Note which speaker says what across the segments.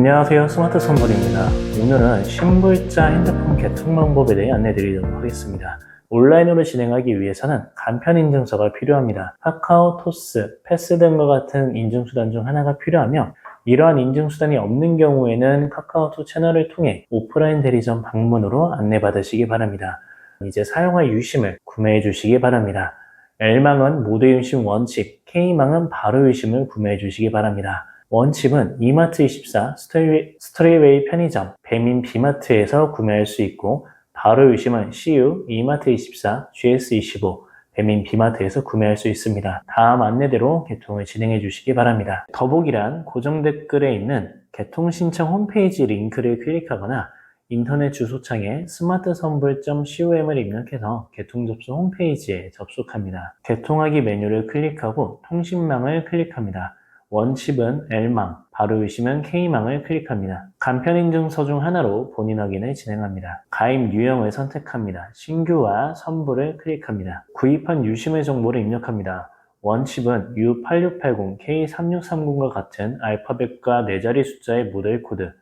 Speaker 1: 안녕하세요. 스마트 선물입니다. 오늘은 신불자 핸드폰 개통 방법에 대해 안내드리도록 하겠습니다. 온라인으로 진행하기 위해서는 간편 인증서가 필요합니다. 카카오, 토스, 패스 등과 같은 인증수단 중 하나가 필요하며 이러한 인증수단이 없는 경우에는 카카오톡 채널을 통해 오프라인 대리점 방문으로 안내받으시기 바랍니다. 이제 사용할 유심을 구매해 주시기 바랍니다. L망은 모두 유심 원칩, K망은 바로 유심을 구매해 주시기 바랍니다. 원칩은 이마트24, 스트레이웨이, 스트레이웨이 편의점, 배민 비마트에서 구매할 수 있고 바로 유심은 CU, 이마트24, GS25, 배민 비마트에서 구매할 수 있습니다. 다음 안내대로 개통을 진행해 주시기 바랍니다. 더보기란 고정 댓글에 있는 개통 신청 홈페이지 링크를 클릭하거나 인터넷 주소창에 smart선불.com을 입력해서 개통 접수 홈페이지에 접속합니다. 개통하기 메뉴를 클릭하고 통신망을 클릭합니다. 원칩은 L망, 바로 유심은 K망을 클릭합니다. 간편인증서 중 하나로 본인 확인을 진행합니다. 가입 유형을 선택합니다. 신규와 선불을 클릭합니다. 구입한 유심의 정보를 입력합니다. 원칩은 U8680, K3630과 같은 알파벳과 4자리 숫자의 모델 코드,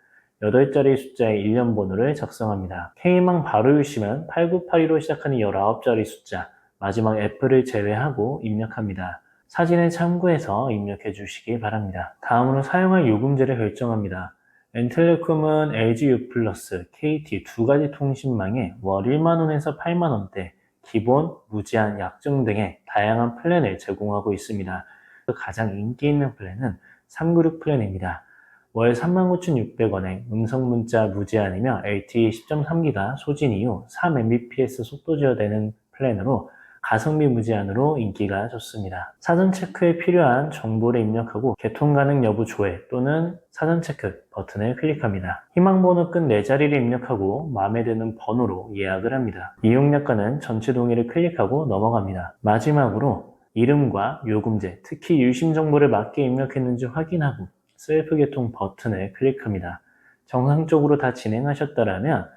Speaker 1: 8자리 숫자의 일련 번호를 작성합니다. K망 바로 유심은 8982로 시작하는 19자리 숫자, 마지막 F를 제외하고 입력합니다. 사진을 참고해서 입력해 주시기 바랍니다. 다음으로 사용할 요금제를 결정합니다. 엔텔레콤은 LG U+, KT 두 가지 통신망에 월 1만원에서 8만원대, 기본, 무제한, 약정 등의 다양한 플랜을 제공하고 있습니다. 가장 인기 있는 플랜은 396 플랜입니다. 월 39,600원에 음성 문자 무제한이며 LTE 10.3기가 소진 이후 3mbps 속도 제어되는 플랜으로 가성비 무제한으로 인기가 좋습니다. 사전 체크에 필요한 정보를 입력하고 개통 가능 여부 조회 또는 사전 체크 버튼을 클릭합니다. 희망번호 끝 4자리를 입력하고 마음에 드는 번호로 예약을 합니다. 이용약관은 전체 동의를 클릭하고 넘어갑니다. 마지막으로 이름과 요금제, 특히 유심 정보를 맞게 입력했는지 확인하고 셀프 개통 버튼을 클릭합니다. 정상적으로 다 진행하셨다면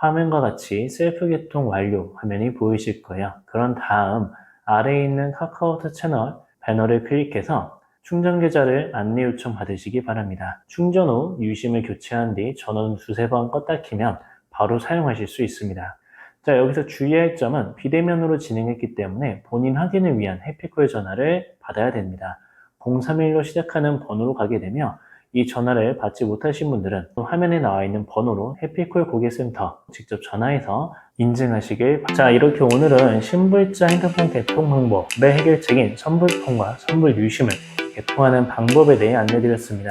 Speaker 1: 화면과 같이 셀프 개통 완료 화면이 보이실 거예요. 그런 다음 아래에 있는 카카오톡 채널 배너를 클릭해서 충전 계좌를 안내 요청 받으시기 바랍니다. 충전 후 유심을 교체한 뒤 전원 두세 번 껐다 키면 바로 사용하실 수 있습니다. 자, 여기서 주의할 점은 비대면으로 진행했기 때문에 본인 확인을 위한 해피콜 전화를 받아야 됩니다. 031로 시작하는 번호로 가게 되며 이 전화를 받지 못하신 분들은 화면에 나와 있는 번호로 해피콜 고객센터 직접 전화해서 인증하시길. 자 이렇게 오늘은 신불자 핸드폰 개통 방법의 해결책인 선불폰과 선불 유심을 개통하는 방법에 대해 안내드렸습니다.